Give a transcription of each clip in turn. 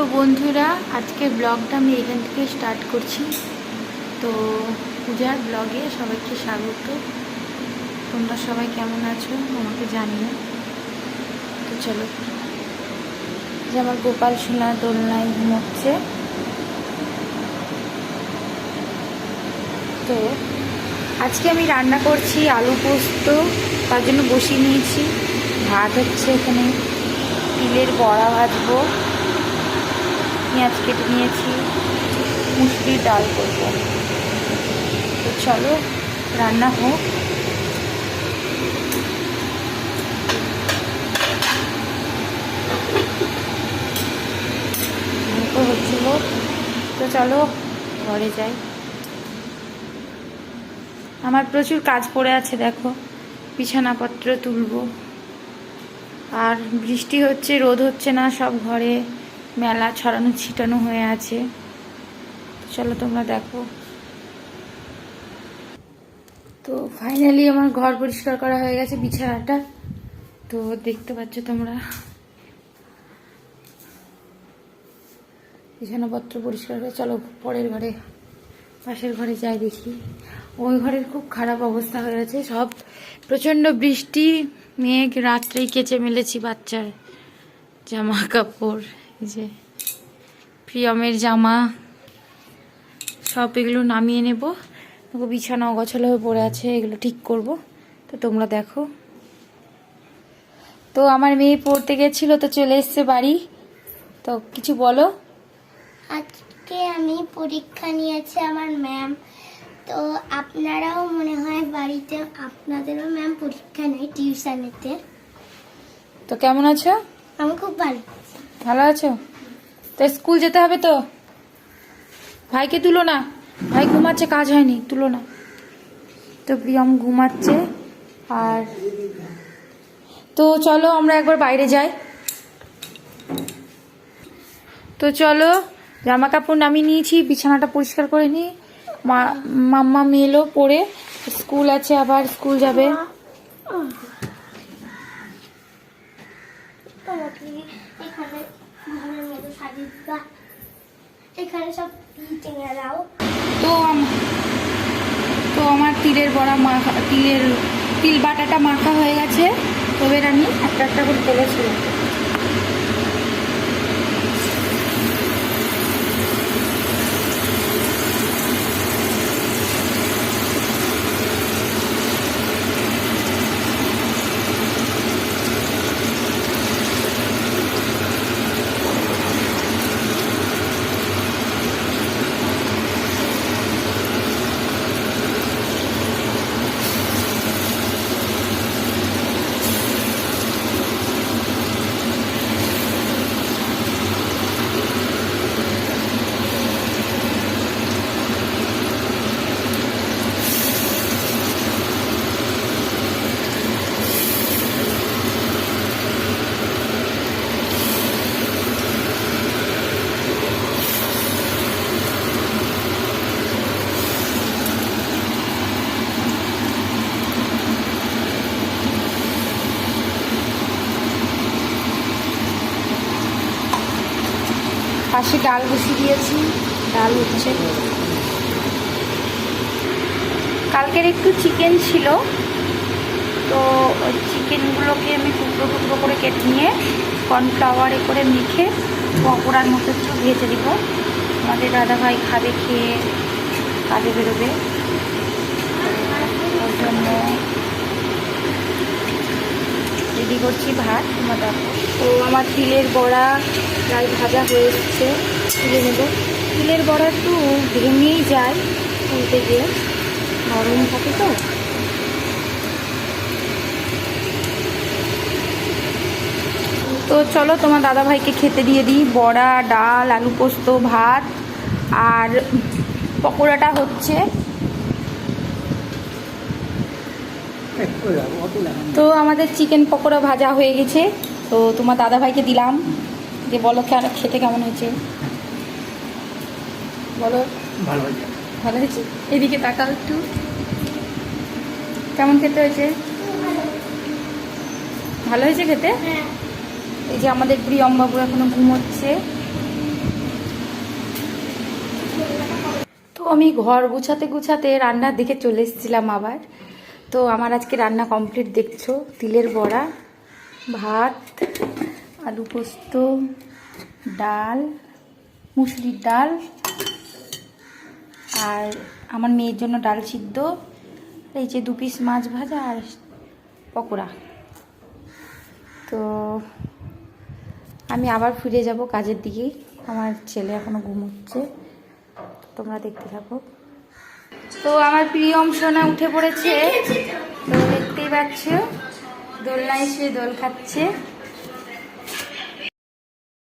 তো বন্ধুরা, আজকে ব্লগটা আমি এখান থেকে স্টার্ট করছি। তো পূজার ব্লগে সবাইকে স্বাগত। তোমরা সবাই কেমন আছো? আমাকে জানিও। তো চলো। যে আমার গোপাল সোনা দোলনায় ঘুমোচ্ছে। তো আজকে আমি রান্না করছি আলু পোস্ত। তার জন্য বসিয়ে নিয়েছি। ভাত হচ্ছে এখানে। তিলের বড়া ভাজবো। পেঁয়াজ কেটে নিয়েছি মুসুরির ডাল করব। তো চলো, রান্না হোক। হচ্ছিল। তো চলো, ঘরে যাই। আমার প্রচুর কাজ পড়ে আছে, দেখো। বিছানাপত্র তুলবো। আর বৃষ্টি হচ্ছে, রোদ হচ্ছে না সব ঘরে। মেলা ছড়ানো, ছিটানো হয়ে আছে। চলো তোমরা দেখো। তো ফাইনালি আমার ঘর পরিষ্কার করা হয়ে গেছে, বিছানাটা। তো দেখতে পাচ্ছ তোমরা। বিছানাপত্র পরিষ্কার করে চলো পরের ঘরে, পাশের ঘরে যাই দেখি। ওই ঘরের খুব খারাপ অবস্থা হয়ে গেছে, সব প্রচণ্ড বৃষ্টি, মেঘ রাত্রেই কেচে মেলেছি বাচ্চার জামা কাপড়। যে প্রিয়মের জামা সব এগুলো নামিয়ে নেব। দেখো বিছানা অগছালো হয়ে পড়ে আছে এগুলো ঠিক করব। তো তোমরা দেখো। তো আমার মেয়ে পড়তে গেছিল তো চলে এসছে বাড়ি। তো কিছু বলো। আজকে আমি পরীক্ষা নিয়েছে আমার ম্যাম। তো আপনারাও মনে হয় বাড়িতে আপনাদেরও ম্যাম পরীক্ষা নেই টিউশনেতে। তো কেমন আছো? আমি খুব ভালো। ভালো আছো? তো স্কুল যেতে হবে তো? ভাইকে তুলো না। ভাই ঘুমাচ্ছে কাজ হয়নি তুলো না। তো প্রিয়ম ঘুমাচ্ছে আর তো চলো আমরা একবার বাইরে যাই। তো চলো জামা কাপড় নামিয়ে নিয়েছি বিছানাটা পরিষ্কার করে নিই। মা মাম্মা মেলো পরে স্কুল আছে আবার স্কুল যাবে তোমাকে এখানে ঘরের মতো সাজিয়ে দিবা এখানে সব টেঙে দাও তো তো আমার তিলের বড়া মাখা, তিলের, তিল বাটাটা মাখা হয়ে গেছে। তবে আমি একটা একটা করে তুলেছিলাম। পাশে ডাল বসিয়ে দিয়েছি, ডাল হচ্ছে। কালকের একটু চিকেন ছিল, তো চিকেনগুলোকে আমি টুকরো টুকরো করে কেটে নিয়ে কর্নফ্লাওয়ারে করে মেখে পকোড়ার মতো একটু ভেজে দিব আমাদের দাদাভাই খাবে খেয়ে কাজে বেরোবে ওর জন্য রেডি করছি ভাত দেখো তো আমার তিলের বড়া প্রায় ভাজা হয়ে এসছে। তুলে নেব। তিলের বড়া একটু ভেঙেই যায় তুলতে গিয়ে। নরম থাকে তো। তো চলো তোমার দাদাভাইকে খেতে দিয়ে দিই। বড়া, ডাল, আলু পোস্ত, ভাত। আর পকোড়াটা হচ্ছে তো আমাদের চিকেন পকোড়া ভাজা হয়ে গেছে। তো তোমার দাদা ভাইকে দিলাম। যে বলো খেতে কেমন হয়েছে? বলো। ভালো হয়েছে। ভালো হয়েছে? এদিকে তাকাও একটু। কেমন খেতে হয়েছে? ভালো হয়েছে খেতে? এই যে আমাদের প্রিয়ম বাবু এখনও ঘুমোচ্ছে। তো আমি ঘর গুছাতে গুছাতে রান্নার দিকে চলে এসেছিলাম আবার। তো আমার আজকে রান্না কমপ্লিট দেখছ। তিলের বড়া, ভাত, আলু পোস্ত, ডাল মুসুরির ডাল, আর আমার মেয়ের জন্য ডাল সিদ্ধ। এই যে দু পিস মাছ ভাজা আর পকোড়া। তো আমি আবার ফিরে যাব কাজের দিকেই আমার ছেলে এখনও ঘুমোচ্ছে। তোমরা দেখতে থাকো। তো আমার প্রিয়ম সোনা উঠে পড়েছে। তো দেখতেই পাচ্ছ, দোলনায় শুয়ে দোল খাচ্ছে।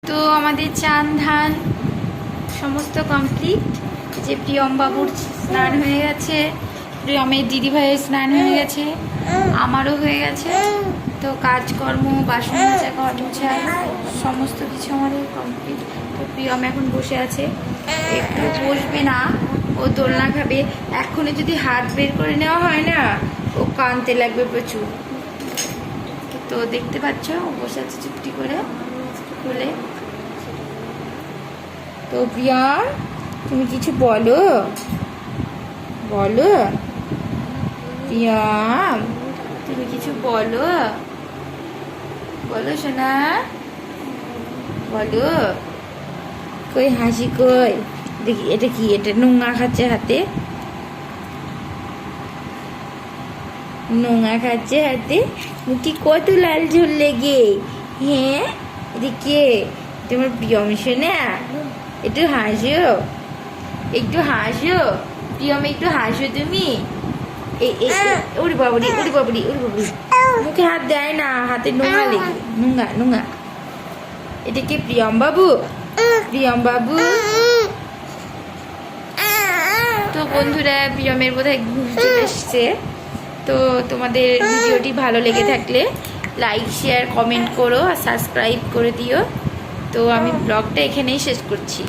তো আমাদের চান ধান সমস্ত কমপ্লিট যে প্রিয়ম বাবুর স্নান হয়ে গেছে, প্রিয়মের দিদি ভাইয়ের স্নান হয়ে গেছে, আমারও হয়ে গেছে। তো কাজকর্ম বাসন মাজা ঘর মোছা সমস্ত কিছু আমাদের কমপ্লিট তো প্রিয়ম এখন বসে আছে, একটু বসবে না। ও দোলনা খাবে। এখনই যদি হাত বের করে নেওয়া হয় না, ও কানতে লাগবে প্রচুর। তো দেখতে পাচ্ছ, ও বসে আছে চুপটি করে খুলে তো প্রিয়ম তুমি কিছু বলো? বলো? প্রিয়া, তুমি কিছু বলো? বলো সোনা। বলো। কই হাসি কই? দেখি, এটা কি? এটা নোংরা খাচ্ছে হাতে? নোংরা খাচ্ছে হাতে? মুখে কত লাল ঝোল লেগে? হ্যাঁ? এটা কে? তোমার প্রিয়ম সোনা একটু হাসো। একটু হাসো। প্রিয়ম একটু হাসো তুমি। ওরে বাবুরি ওরে বাবুরি ওরে বাবুরি মুখে হাত দেয় না, হাতে নোংরা লেগে। নোংরা নোংরা। এটা কি? প্রিয়ম বাবু? প্রিয়ম বাবু? তো বন্ধুরা প্রিয়মের বোধহয় ঘুম চলে এসছে। তো তোমাদের ভিডিওটি ভালো লেগে থাকলে লাইক শেয়ার কমেন্ট করো আর সাবস্ক্রাইব করে দিও। তো আমি ব্লগটা এখানেই শেষ করছি।